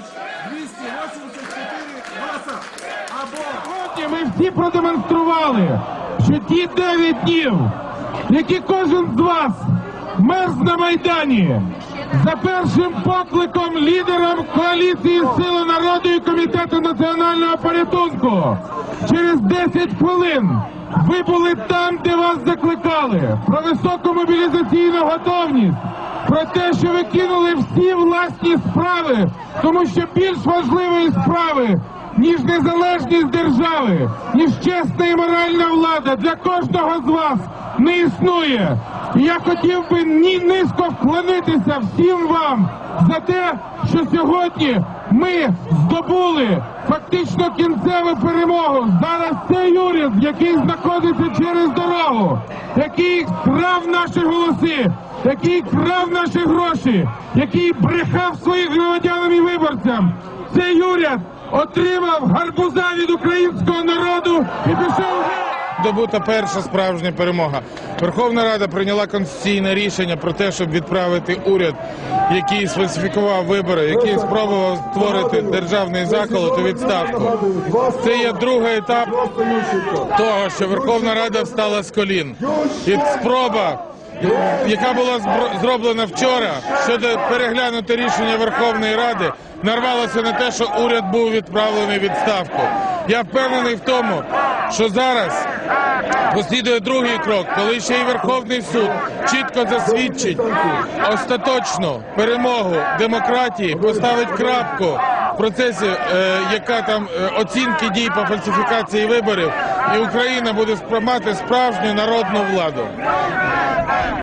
Мерч 284 голоса. Або Сьогодні ми всі продемонстрували, що ті 9 днів, які кожен з вас мерз на Майдані, за першим покликом лідерам коаліції Сили народу і комітету національного порятунку, через 10 хвилин ви були там, де вас закликали, про високу мобілізаційну готовність, про те, що ви кинули всі власні справи, тому що більш важливої справи ніж незалежність держави, ніж чесна і моральна влада для кожного з вас не існує. І я хотів би ні низько вклонитися всім вам за те, що сьогодні ми здобули фактично кінцеву перемогу. Зараз цей уряд, який знаходиться через дорогу, який крав наші голоси, який крав наші гроші, який брехав своїм громадянам і виборцям. Цей уряд отримав гарбуза від українського народу і пішов. Добута перша справжня перемога. Верховна Рада прийняла конституційне рішення про те, щоб відправити уряд, який сфальсифікував вибори, який спробував створити державний заколот у відставку. Це є другий етап того, що Верховна Рада встала з колін. І спроба, яка була зроблена вчора щодо переглянути рішення Верховної Ради, нарвалася на те, що уряд був відправлений відставку. Я впевнений в тому, що зараз послідує другий крок, коли ще й Верховний суд чітко засвідчить остаточну перемогу демократії, поставить крапку процесі, е, яка там е, оцінки дій по фальсифікації виборів, і Україна буде сприймати справжню народну владу.